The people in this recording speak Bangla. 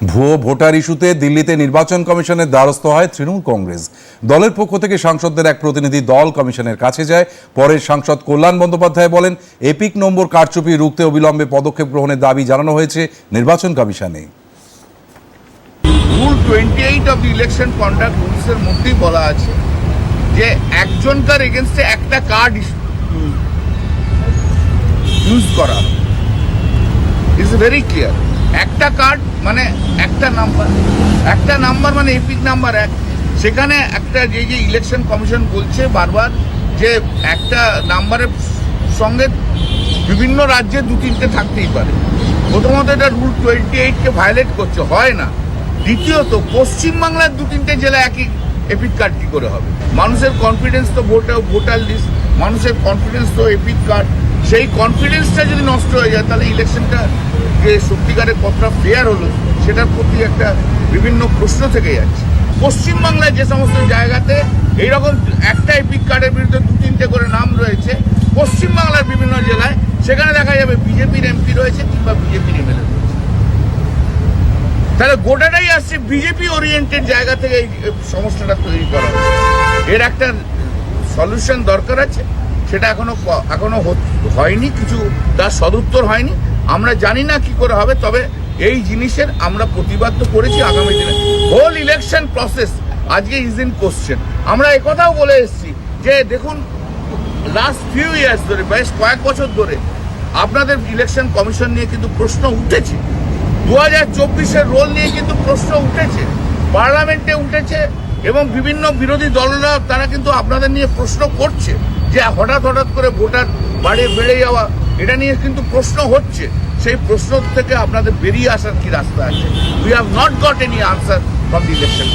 ভুয়ো ভোটার ইস্যুতে দিল্লিতে নির্বাচন কমিশনের দ্বারস্থ হয় তৃণমূল কংগ্রেস। দলের পক্ষ থেকে সাংসদদের এক প্রতিনিধি দল কমিশনের কাছে যায়। পরে সাংসদ কল্যাণ বন্দ্যোপাধ্যায় বলেন, এপিক নম্বর কারচুপি রুখতে অবিলম্বে পদক্ষেপ গ্রহণের দাবি জানানো হয়েছে নির্বাচন কমিশনে। Rule twenty eight the election conduct রুলসের মধ্যেই বলা আছে যে একজনকার এগেনস্টে একটা কার্ড ইউজ করা। ইজ ভেরি ক্লিয়ার একটা কার্ড মানে একটা নাম্বার একটা নাম্বার মানে এপিক নাম্বার এক। সেখানে একটা যে যে ইলেকশন কমিশন বলছে বারবার যে একটা নাম্বারের সঙ্গে বিভিন্ন রাজ্যে দু, তিনটে থাকতেই পারে। প্রথমত এটা রুল টোয়েন্টি এইটকে ভায়োলেট করছে, হয় না। দ্বিতীয়ত, পশ্চিমবাংলার দু, তিনটে জেলা একই এপিক কার্ড কী করে হবে? মানুষের কনফিডেন্স তো ভোটার ভোটার লিস্ট মানুষের কনফিডেন্স তো এপিক কার্ড সেই কনফিডেন্সটা যদি নষ্ট হয়ে যায়, তাহলে ইলেকশনটা যে সত্যিকারের কতটা ফেয়ার হলো, সেটার প্রতি একটা বিভিন্ন প্রশ্ন থেকে যাচ্ছে। পশ্চিমবাংলায় যে সমস্ত জায়গাতে এইরকম একটা এপিক কার্ডের বিরুদ্ধে দু তিনটে করে নাম রয়েছে, পশ্চিমবাংলার বিভিন্ন জেলায়, সেখানে দেখা যাবে বিজেপির এমপি রয়েছে কিংবা বিজেপির এমএলএ রয়েছে। তাহলে গোটাটাই আসছে বিজেপি ওরিয়েন্টেড জায়গা থেকে এই সমস্যাটা তৈরি করা এর একটা সলিউশন দরকার আছে, সেটা এখনও এখনও হয়নি, কিছু তার সদুত্তর হয়নি। আমরা জানি না কি করে হবে, তবে এই জিনিসের আমরা প্রতিবাদ তো করেছি আগামী দিনে। হোল ইলেকশন প্রসেস আজকে ইজ ইন কোশ্চেন আমরা একথাও বলে এসেছি যে, দেখুন লাস্ট ফিউ ইয়ার্স ধরে, বেশ কয়েক বছর ধরে আপনাদের ইলেকশন কমিশন নিয়ে কিন্তু প্রশ্ন উঠেছে। দু হাজার চব্বিশের রোল নিয়ে কিন্তু প্রশ্ন উঠেছে। পার্লামেন্টে উঠেছে এবং বিভিন্ন বিরোধী দলরা তারা কিন্তু আপনাদের নিয়ে প্রশ্ন করছে যে, হঠাৎ হঠাৎ করে ভোটার বাড়ি বেড়ে যাওয়া এটা নিয়ে কিন্তু প্রশ্ন হচ্ছে। সেই প্রশ্ন থেকে আপনাদের বেরিয়ে আসার কি রাস্তা আছে? We have not got any answer from the election